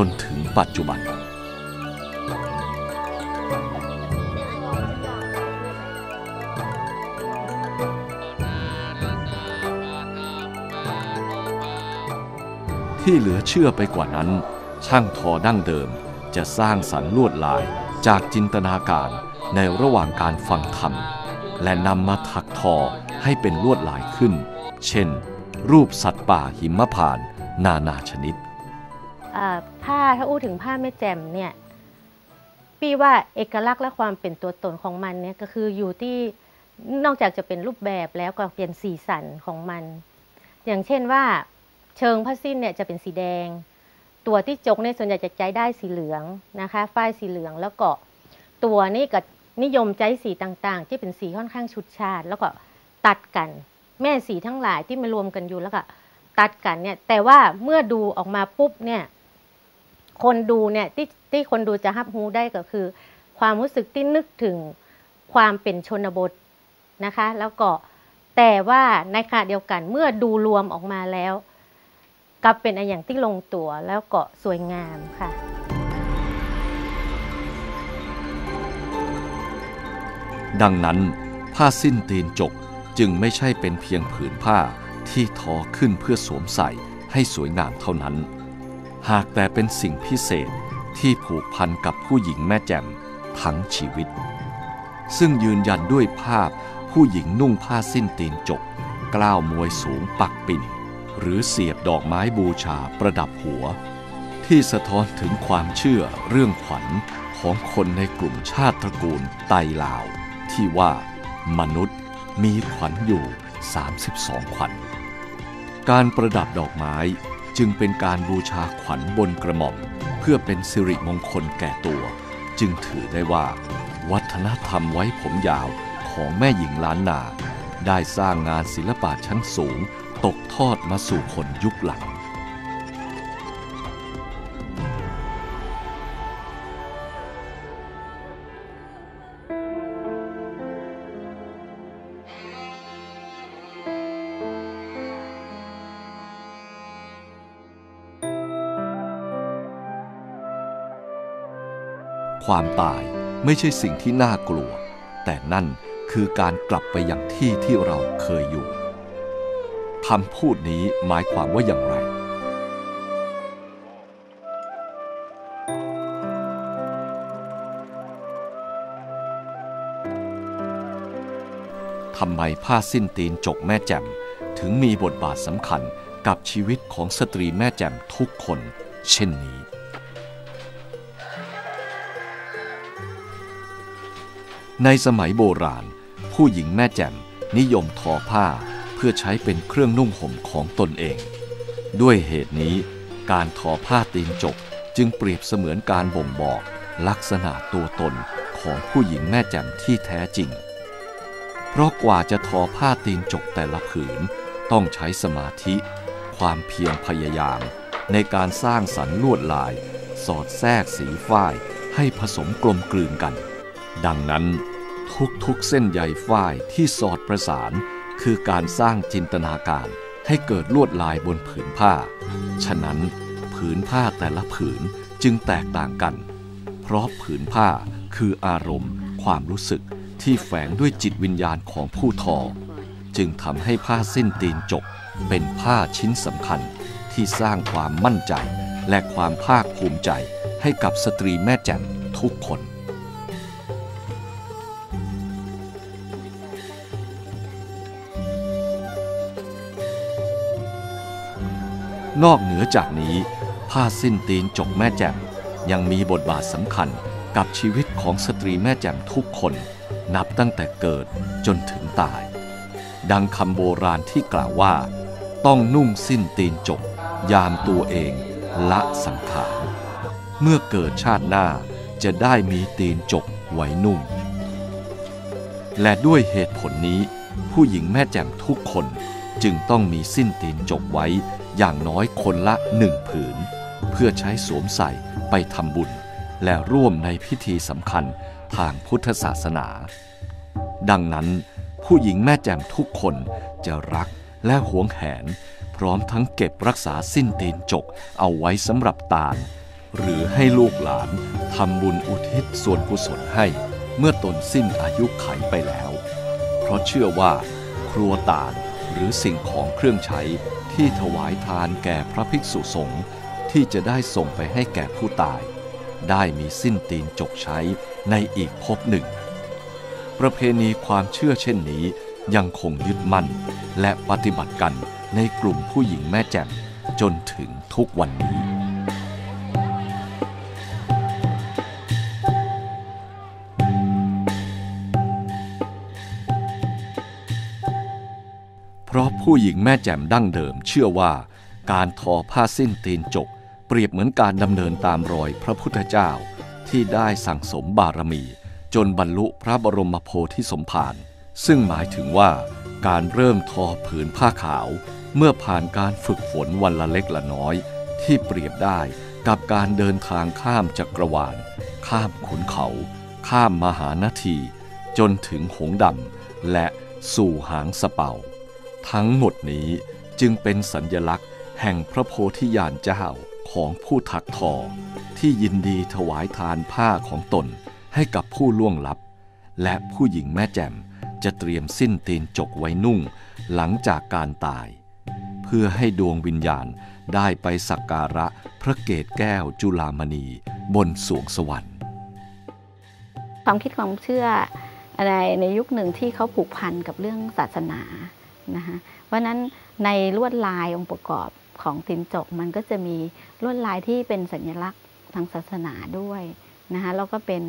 จนถึงปัจจุบัน ที่เหลือเชื่อไปกว่านั้น ช่างทอดั้งเดิมจะสร้างสรรค์ลวดลายจากจินตนาการในระหว่างการฟังธรรม และนำมาถักทอให้เป็นลวดลายขึ้น เช่น รูปสัตว์ป่าหิมพาน นานาชนิด ผ้าถ้าอู้ถึงผ้าแม่แจ่มเนี่ยพี่ว่าเอกลักษณ์และความเป็นตัวตนของมันเนี่ยก็คืออยู่ที่นอกจากจะเป็นรูปแบบแล้วก็เป็นสีสันของมัน อย่างเช่นว่าเชิงผ้าสิ้นเนี่ยจะเป็นสีแดง ตัวที่จกเนี่ยส่วนใหญ่จะใจได้สีเหลืองนะคะฝ้ายสีเหลืองแล้วก็ตัวนี่ก็นิยมใจสีต่างๆ ที่เป็นสีค่อนข้างชุดชาติ แล้วก็ตัดกัน แม่สีทั้งหลายที่มารวมกันอยู่แล้วก็ตัดกันเนี่ยแต่ว่าเมื่อดูออกมาปุ๊บเนี่ย คนดูเนี่ยที่ที่คนดูจะรับรู้ได้ก็คือ ความรู้สึกที่นึกถึงความเป็นชนบทนะคะ แล้วก็แต่ว่าในขณะเดียวกันเมื่อดูรวมออกมาแล้ว กลับเป็นอนอย่างที่ลงตัวแล้วก็สวยงามค่ะดังนั้นผ้าสิ้นตีนจกจึงไม่ใช่เป็นเพียงผืนผ้าที่ทอขึ้นเพื่อสวมใส่ให้สวยงามเท่านั้น หากแต่เป็นสิ่งพิเศษที่ผูกพันกับผู้หญิงแม่แจ่มทั้งชีวิต ซึ่งยืนยันด้วยภาพผู้หญิงนุ่งผ้าสิ้นตีนจก กล้าวมวยสูงปักปิ่น หรือเสียบดอกไม้บูชาประดับหัว ที่สะท้อนถึงความเชื่อเรื่องขวัญของคนในกลุ่มชาติตระกูลไตลาว ที่ว่ามนุษย์มีขวัญอยู่ 32 ขวัญ การประดับดอกไม้ จึงเป็นการบูชาขวัญบนกระหม่อม เพื่อเป็นสิริมงคลแก่ตัว จึงถือได้ว่า วัฒนธรรมไว้ผมยาวของแม่หญิงล้านนา ได้สร้างงานศิลปะชั้นสูง ตกทอดมาสู่คนยุคหลัง ความตายไม่ใช่สิ่งที่น่ากลัว แต่นั่นคือการกลับไปอย่างที่ที่เราเคยอยู่คำพูดนี้หมายความว่าอย่างไร ทำไมผ้าสิ้นตีนจกแม่แจ่มถึงมีบทบาทสำคัญกับชีวิตของสตรีแม่แจ่มทุกคน เช่นนี้ ในสมัยโบราณ ผู้หญิงแม่แจ่มนิยมทอผ้าเพื่อใช้เป็นเครื่องนุ่งห่มของตนเอง ด้วยเหตุนี้ การทอผ้าตีนจกจึงเปรียบเสมือนการบ่งบอก ลักษณะตัวตนของผู้หญิงแม่แจ่มที่แท้จริง เพราะกว่าจะทอผ้าตีนจกแต่ละผืน ต้องใช้สมาธิ ความเพียรพยายาม ในการสร้างสรรค์ลวดลาย สอดแทรกสีฝ้ายให้ผสมกลมกลืนกัน ดังนั้นทุกๆเส้นใยฝ้ายที่สอดประสาน คือการสร้างจินตนาการให้เกิดลวดลายบนผืนผ้า ฉะนั้นผืนผ้าแต่ละผืนจึงแตกต่างกัน เพราะผืนผ้าคืออารมณ์ ความรู้สึกที่แฝงด้วยจิตวิญญาณของผู้ทอ จึงทำให้ผ้าสิ้นตีนจก เป็นผ้าชิ้นสำคัญที่สร้างความมั่นใจ และความภาคภูมิใจให้กับสตรีแม่แจ่มทุกคน นอกเหนือจากนี้ ผ้าสิ้นตีนจกแม่แจ่มยังมีบทบาทสำคัญกับชีวิตของสตรีแม่แจ่มทุกคน นับตั้งแต่เกิดจนถึงตาย ดังคำโบราณที่กล่าวว่า ต้องนุ่งสิ้นตีนจก ยามตัวเองละสังขารเมื่อเกิดชาติหน้าจะได้มีตีนจกไว้นุ่ง และด้วยเหตุผลนี้ ผู้หญิงแม่แจ่มทุกคนจึงต้องมีสิ้นตีนจกไว้ อย่างน้อยคนละหนึ่งผืน เพื่อใช้สวมใส่ไปทำบุญ และร่วมในพิธีสำคัญทางพุทธศาสนา ดังนั้น ผู้หญิงแม่แจ่มทุกคนจะรักและหวงแหน พร้อมทั้งเก็บรักษาสิ้นตีนจกเอาไว้สำหรับตาล หรือให้ลูกหลานทำบุญอุทิศส่วนกุศลให้ เมื่อตนสิ้นอายุไขไปแล้ว เพราะเชื่อว่า ครัวตางหรือสิ่งของเครื่องใช้ ที่ถวายทานแก่พระภิกษุสงฆ์ที่จะได้ส่งไปให้แก่ผู้ตาย ได้มีสิ้นตีนจกใช้ในอีกภพหนึ่ง ประเพณีความเชื่อเช่นนี้ยังคงยึดมั่น และปฏิบัติกันในกลุ่มผู้หญิงแม่แจ่มจนถึงทุกวันนี้ ราะผู้หญิงแม่แจ่มดั้งเดิมเชื่อว่า การทอผ้าสิ้นตีนจก เปรียบเหมือนการดำเนินตามรอยพระพุทธเจ้า ที่ได้สั่งสมบารมี จนบรรลุพระบรมโพธิสมภารซึ่งหมายถึงว่า การเริ่มทอผืนผ้าขาว เมื่อผ่านการฝึกฝนวันละเล็กละน้อย ที่เปรียบได้กับการเดินทางข้ามจักรวาล ข้ามขุนเขา ข้ามมหานาที จนถึงหงดำและสู่หางสะเป่า ทั้งหมดนี้จึงเป็นสัญญลักษณ์แห่งพระโพธิญาณเจ้าของผู้ถักทอ ที่ยินดีถวายทานผ้าของตนให้กับผู้ล่วงลับ และผู้หญิงแม่แจ่มจะเตรียมสิ้นตีนจกไว้นุ่งหลังจากการตาย เพื่อให้ดวงวิญญาณได้ไปสักการะพระเกศแก้วจุลามณีบนสวงสวรรค์ ความคิดความเชื่ออะไรในยุคหนึ่งที่เขาผูกพันกับเรื่องศาสนา นะคะเพราะนั้นในลวดลายองค์ประกอบของตินจกมันก็จะมีลวดลายที่เป็นสัญลักษณ์ทางศาสนาด้วยนะคะแล้วก็เป็น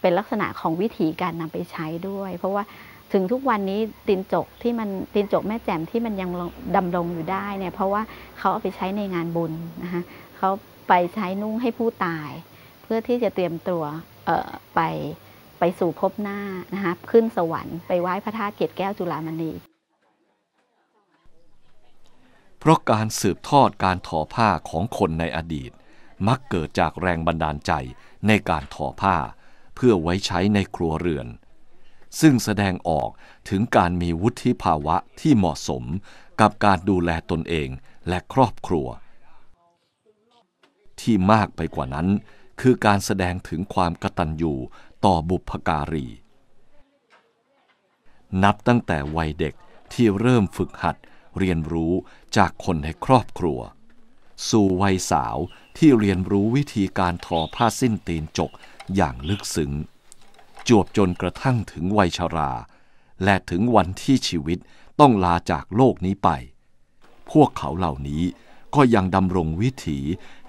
เป็นลักษณะของวิธีการนำไปใช้ด้วย เพราะว่าถึงทุกวันนี้ตินจกที่มันตินจกแม่แจ่มที่มันยังดำรงอยู่ได้เนี่ยเพราะว่าเขาเอาไปใช้ในงานบุญนะคะเขาไปใช้นุ่งให้ผู้ตาย เพื่อที่จะเตรียมตัวไป ไปสู่ภพหน้านะคะขึ้นสวรรค์ไปไหว้พระธาตุเกศแก้วจุฬามณี เพราะการสืบทอดการทอผ้าของคนในอดีต มักเกิดจากแรงบันดาลใจในการทอผ้า เพื่อไว้ใช้ในครัวเรือน ซึ่งแสดงออกถึงการมีวุฒิภาวะที่เหมาะสมกับการดูแลตนเองและครอบครัว ที่มากไปกว่านั้นคือการแสดงถึงความกตัญญู ต่อบุพการี นับตั้งแต่วัยเด็กที่เริ่มฝึกหัดเรียนรู้จากคนในครอบครัว สู่วัยสาวที่เรียนรู้วิธีการทอผ้าสิ้นตีนจกอย่างลึกซึ้ง จวบจนกระทั่งถึงวัยชรา และถึงวันที่ชีวิตต้องลาจากโลกนี้ไป พวกเขาเหล่านี้ก็ยังดำรงวิถี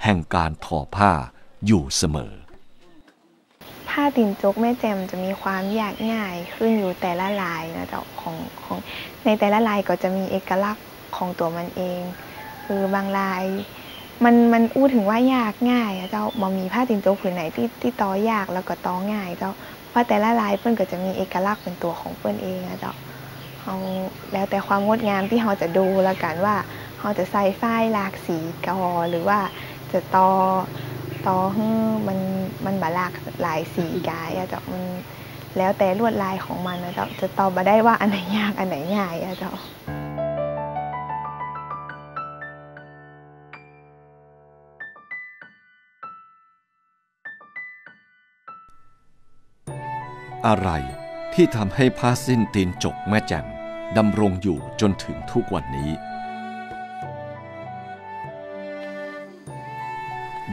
แห่งการทอผ้าอยู่เสมอ ผ้าตินจกแม่แจมจะมีความยากง่ายขึ้นอยู่แต่ละลายนะเจ้าของของในแต่ละลายก็จะมีเอกลักษณ์ของตัวมันเอง คือบางลายมันมันอู้ถึงว่ายากง่ายเจ้าบ่มีผ้าตินโจผืนไหนที่ที่ตอยากแล้วก็ตอง่ายเจ้าเพราะแต่ละลายเพื่อนก็จะมีเอกลักษณ์เป็นตัวของเพื่อนเองนะเจ้าเขาแล้วแต่ความงดงามที่เราจะดูละกันว่าเราจะใส่ฝ้ายหลากสีกอหรือว่าจะตอ ต่อให้มันมันบาลากหลายสีกายอะเจ้ามันแล้วแต่ลวดลายของมันนะเจ้าจะตอบมาได้ว่าอันไหนยากอันไหนง่ายอะเจ้าอะไรที่ทำให้ผ้าสิ้นตีนจกแม่แจ่มดำรงอยู่จนถึงทุกวันนี้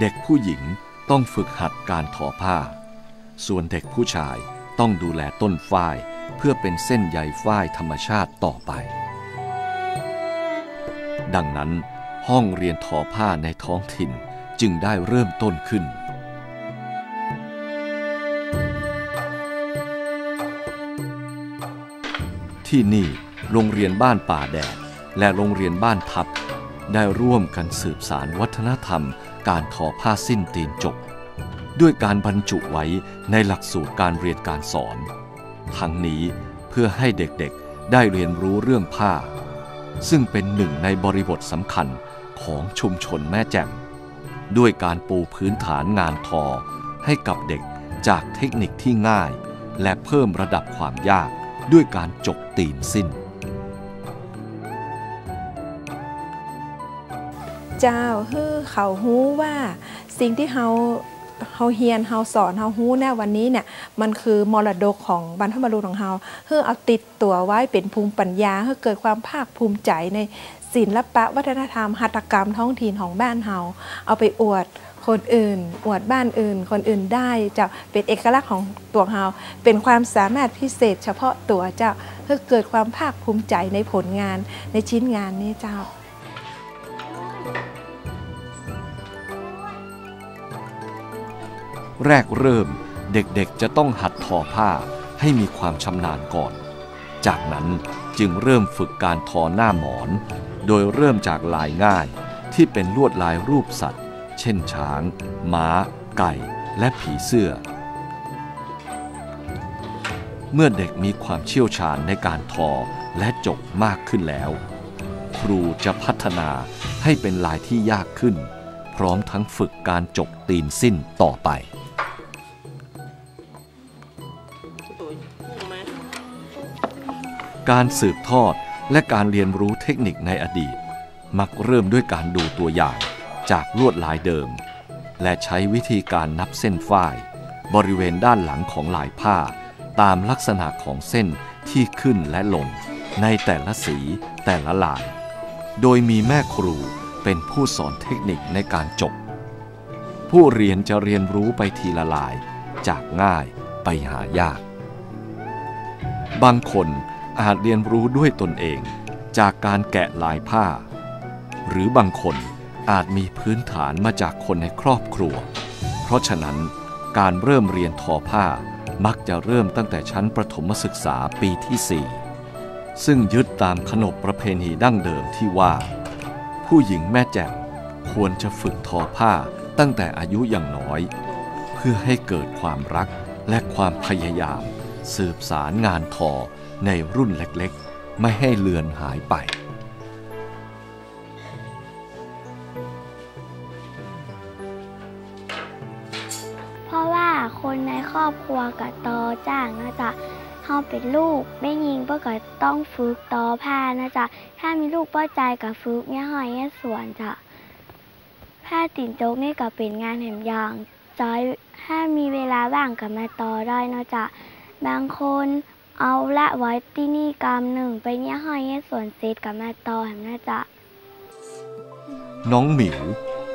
ด็กผู้หญิงต้องฝึกหัดการทอผ้า ส่วนเด็กผู้ชายต้องดูแลต้นฝ้ายเพื่อเป็นเส้นใยฝ้ายธรรมชาติต่อไป ดังนั้นห้องเรียนทอผ้าในท้องถิ่นจึงได้เริ่มต้นขึ้น ที่นี่โรงเรียนบ้านป่าแดดและโรงเรียนบ้านทับ ได้ร่วมกันสืบสารวัฒนธรรม การทอผ้าสิ้นตีนจก ด้วยการบรรจุไว้ในหลักสูตรการเรียนการสอน ทั้งนี้เพื่อให้เด็กๆได้เรียนรู้เรื่องผ้า ซึ่งเป็นหนึ่งในบริบทสำคัญของชุมชนแม่แจ่มด้วยการปูพื้นฐานงานทอ ให้กับเด็กจากเทคนิคที่ง่าย และเพิ่มระดับความยากด้วยการจกตีนสิ้น เจ้าฮือ เขาฮู้ว่าสิ่งที่เฮาเฮาเฮียนเฮาสอนเฮาฮู้แน่วันนี้เนี่ยมันคือมรดกของบรรพบุรุษของเฮาเพื่อเอาติดตัวไว้เป็นภูมิปัญญาเพื่อเกิดความภาคภูมิใจในศิลปะวัฒนธรรมหัตถกรรมท้องถิ่นของบ้านเฮาเอาไปอวดคนอื่น อวดบ้านอื่น คนอื่นได้เจ้าเป็นเอกลักษณ์ของตัวเฮาเป็นความสามารถพิเศษ เฉพาะตัวเจ้าเพื่อเกิดความภาคภูมิใจในผลงานในชิ้นงานนี้เจ้า แรกเริ่มเด็กๆจะต้องหัดทอผ้าให้มีความชำนาญก่อน จากนั้นจึงเริ่มฝึกการทอหน้าหมอน โดยเริ่มจากลายง่ายที่เป็นลวดลายรูปสัตว์ เช่นช้าง ม้า ไก่ และผีเสื้อ เมื่อเด็กมีความเชี่ยวชาญในการทอและจกมากขึ้นแล้ว ครูจะพัฒนาให้เป็นลายที่ยากขึ้น พร้อมทั้งฝึกการจกตีนสิ้นต่อไป การสืบทอดและการเรียนรู้เทคนิคในอดีต มักเริ่มด้วยการดูตัวอย่างจากลวดลายเดิม และใช้วิธีการนับเส้นฝ้าย บริเวณด้านหลังของลายผ้า ตามลักษณะของเส้นที่ขึ้นและลง ในแต่ละสีแต่ละลาย โดยมีแม่ครูเป็นผู้สอนเทคนิคในการจบ ผู้เรียนจะเรียนรู้ไปทีละลาย จากง่ายไปหายาก บางคนอาจเรียนรู้ด้วยตนเองจากการแกะลายผ้า หรือบางคนอาจมีพื้นฐานมาจากคนในครอบครัว เพราะฉะนั้นการเริ่มเรียนทอผ้ามักจะเริ่มตั้งแต่ชั้นประถมศึกษาปีที่ 4 ซึ่งยึดตามขนบประเพณีดั้งเดิมที่ว่า ผู้หญิงแม่แจ่มควรจะฝึกทอผ้าตั้งแต่อายุอย่างน้อย เพื่อให้เกิดความรักและความพยายาม สืบสารงานทอในรุ่นเล็กๆ ไม่ให้เลือนหายไป เพราะว่าคนในครอบครัวกับตอจ้างนะจ๊ะเฮาเป็นลูกไม่ยิงเพื่อก็ต้องฝึกตอผ้านะจ๊ะถ้ามีลูกป้อใจกับฝึกเนี่ยหอยเนี่ยสวนจ้ะผ้าติ่นโจกนี่ก็เป็นงานแหมยางจอยถ้ามีเวลาว่างกับมาตอได้นาะจ๊ะ บางคนเอาละไว้ที่นี่กรรมหนึ่งไปเนี่ยห้อยเนี่ยสวนเสร็จกับแมาตอแหมนะจ๊ะน้องหมิว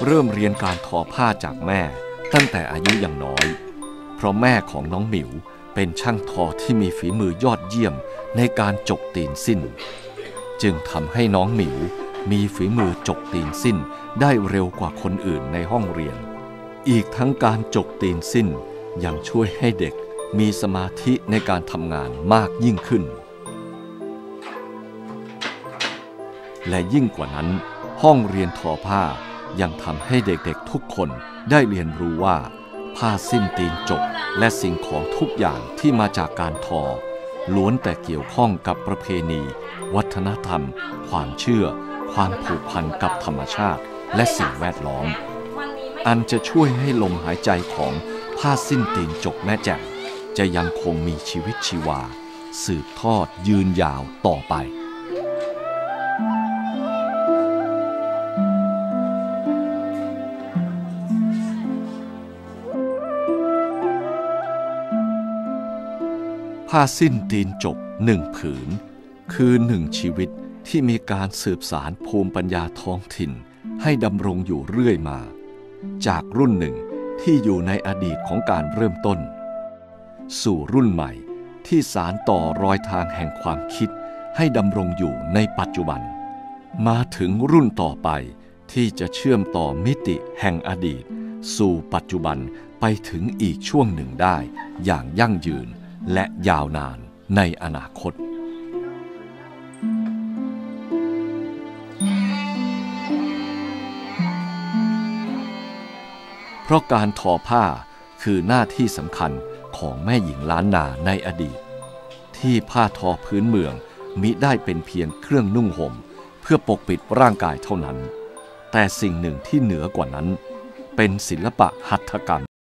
เริ่มเรียนการทอผ้าจากแม่ ตั้งแต่อายุยังน้อย เพราะแม่ของน้องหมิวเป็นช่างทอที่มีฝีมือยอดเยี่ยมในการจกตีนสิ้น จึงทำให้น้องหมิวมีฝีมือจกตีนสิ้นได้เร็วกว่าคนอื่นในห้องเรียน อีกทั้งการจกตีนสิ้นยังช่วยให้เด็ก มีสมาธิในการทำงานมากยิ่งขึ้น และยิ่งกว่านั้น ห้องเรียนทอผ้ายังทำให้เด็กๆทุกคนได้เรียนรู้ว่า ผ้าสิ้นตีนจกและสิ่งของทุกอย่างที่มาจากการทอ ล้วนแต่เกี่ยวข้องกับประเพณี วัฒนธรรม ความเชื่อ ความผูกพันกับธรรมชาติและสิ่งแวดล้อม อันจะช่วยให้ลมหายใจของผ้าสิ้นตีนจกแม่แจ่ม จะยังคงมีชีวิตชีวา สืบทอดยืนยาวต่อไป ผ้าสิ้นตีนจกหนึ่งผืน คือหนึ่งชีวิตที่มีการสืบสารภูมิปัญญาท้องถิ่น ให้ดำรงอยู่เรื่อยมา จากรุ่นหนึ่งที่อยู่ในอดีตของการเริ่มต้น สู่รุ่นใหม่ ที่สารต่อรอยทางแห่งความคิด ให้ดำรงอยู่ในปัจจุบัน มาถึงรุ่นต่อไปที่จะเชื่อมต่อมิติแห่งอดีต สู่ปัจจุบันไปถึงอีกช่วงหนึ่งได้อย่างยั่งยืนและยาวนานในอนาคต เพราะการทอผ้าคือหน้าที่สำคัญ ของแม่หญิงล้านนาในอดีต ที่ผ้าทอพื้นเมืองมิได้เป็นเพียงเครื่องนุ่งห่ม เพื่อปกปิดร่างกายเท่านั้น แต่สิ่งหนึ่งที่เหนือกว่านั้น เป็นศิลปะหัตถกรรม